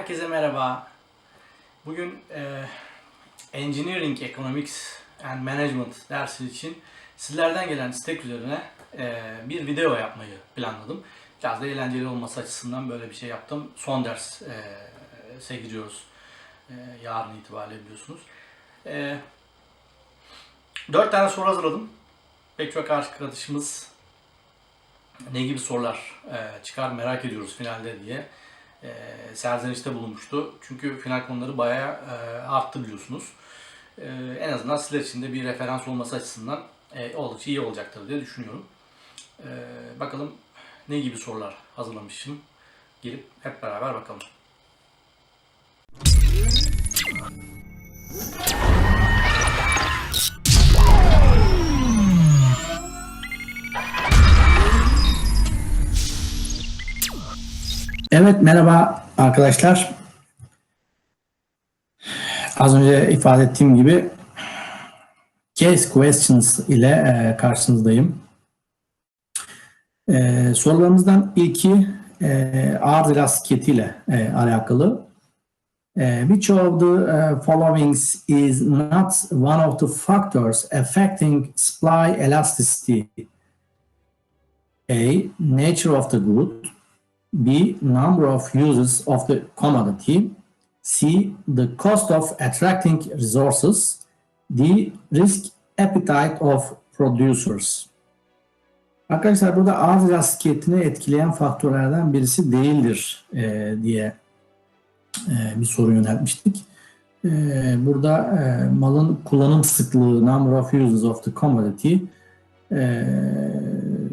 Herkese merhaba. Bugün e, Engineering Economics and Management dersi için sizlerden gelen istek üzerine e, bir video yapmayı planladım. Biraz da eğlenceli olması açısından böyle bir şey yaptım. Son ders e, giriyoruz e, yarın itibariyle biliyorsunuz. E, dört tane soru hazırladım. Pek çok arkadaşımız ne gibi sorular e, çıkar merak ediyoruz finalde diye e, serzenişte bulunmuştu. Çünkü final konuları bayağı e, arttı biliyorsunuz. E, en azından sizler için de bir referans olması açısından e, oldukça iyi olacaktır diye düşünüyorum. E, bakalım ne gibi sorular hazırlamışım. Gelip hep beraber bakalım. Evet merhaba arkadaşlar. Az önce ifade ettiğim gibi case questions ile e, karşınızdayım. E, sorularımızdan ilki e, arz elastikiyeti ile e, alakalı. E, which of the uh, followings is not one of the factors affecting supply elasticity? A. Nature of the good. B. Number of uses of the commodity. C. The cost of attracting resources. D. Risk appetite of producers. Arkadaşlar burada arz elastikiyetini etkileyen faktörlerden birisi değildir e, diye e, bir soru yöneltmiştik. E, burada e, malın kullanım sıklığı, number of uses of the commodity e,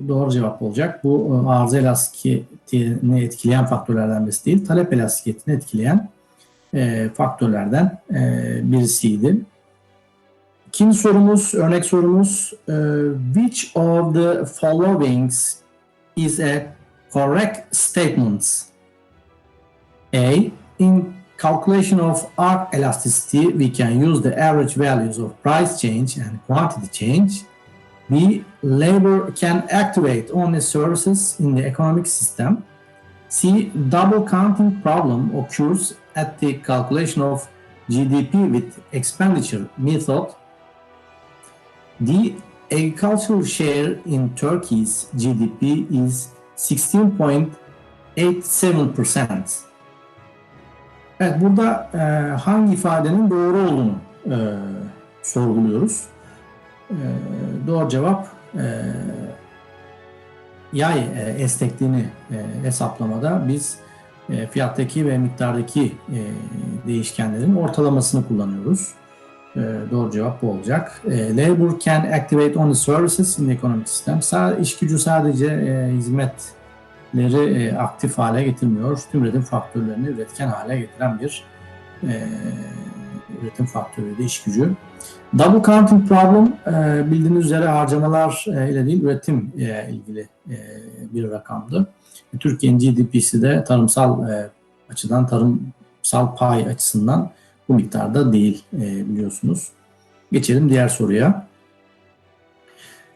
doğru cevap olacak. Bu e, arz elastikiyetini etkileyen faktörlerden birisi değil, talep elastikiyetini etkileyen e, faktörlerden e, birisiydi. İkinci sorumuz, örnek sorumuz, e, which of the followings is a correct statement? A. In calculation of arc elasticity, we can use the average values of price change and quantity change. B. Labor can activate only services in the economic system. C. Double counting problem occurs at the calculation of GDP with expenditure method. The agricultural share in Turkey's GDP is 16.87%. Evet burada e, hangi ifadenin doğru olduğunu e, sorguluyoruz. E, doğru cevap e, yay e, esnekliğini e, hesaplamada biz e, fiyattaki ve miktardaki e, değişkenlerin ortalamasını kullanıyoruz. E, doğru cevap bu olacak. E, labor can activate only services in the economic system. Sa iş gücü sadece e, hizmetleri e, aktif hale getirmiyor. Tüm üretim faktörlerini üretken hale getiren bir e, üretim faktörü de iş gücü. Double counting problem e, bildiğiniz üzere harcamalar e, ile değil üretim ile ilgili e, bir rakamdı. Türkiye'nin GDP'si de tarımsal açıdan tarımsal pay açısından bu miktarda değil biliyorsunuz. Geçelim diğer soruya.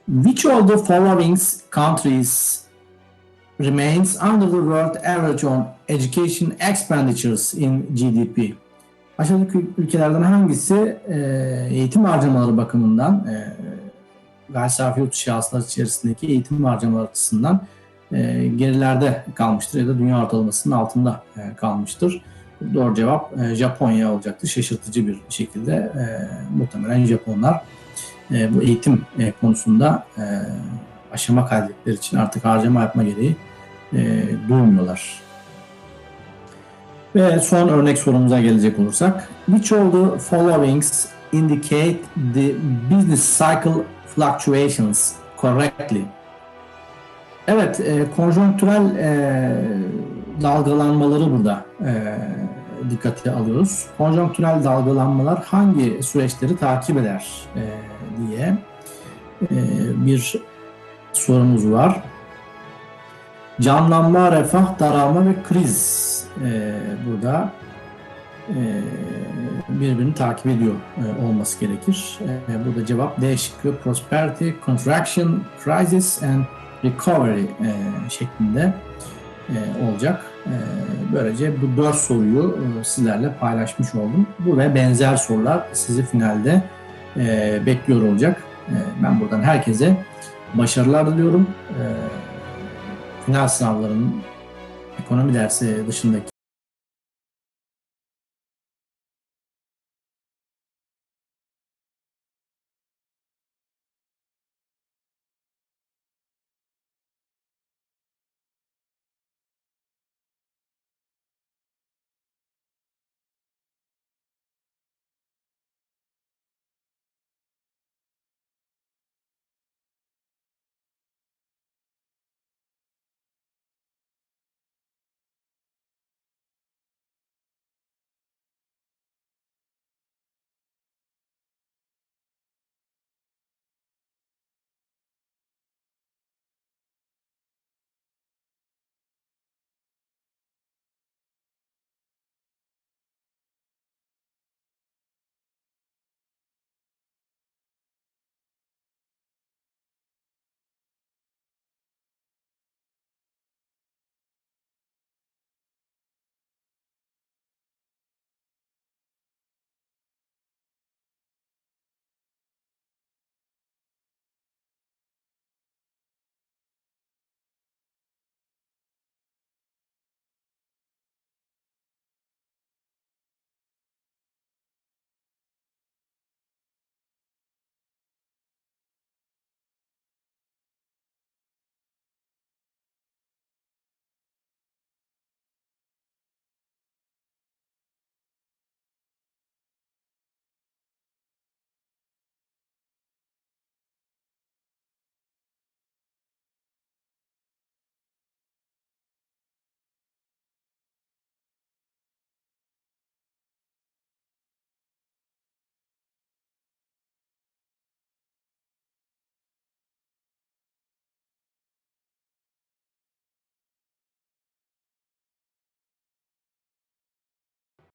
Which of the following countries remains under the world average on education expenditures in GDP? Aşağıdaki ülkelerden hangisi e, eğitim harcamaları bakımından e, gayri safi yurt dışı içerisindeki eğitim harcamaları açısından e, gerilerde kalmıştır ya da dünya ortalamasının altında e, kalmıştır? Doğru cevap e, Japonya olacaktı. Şaşırtıcı bir şekilde e, muhtemelen Japonlar e, bu eğitim e, konusunda e, aşama kaydettikleri için artık harcama yapma gereği e, duymuyorlar. Ve son örnek sorumuza gelecek olursak. Which of the followings indicate the business cycle fluctuations correctly? Evet, e, konjonktürel e, dalgalanmaları burada e, dikkate alıyoruz. Konjonktürel dalgalanmalar hangi süreçleri takip eder e, diye e, bir sorumuz var. Canlanma, refah, daralma ve kriz e, burada e, birbirini takip ediyor e, olması gerekir. E, burada cevap D şıkkı prosperity, contraction, crisis and recovery e, şeklinde e, olacak. E, böylece bu dört soruyu e, sizlerle paylaşmış oldum. Bu ve benzer sorular sizi finalde e, bekliyor olacak. Ben buradan herkese başarılar diliyorum. E, final sınavlarının ekonomi dersi dışındaki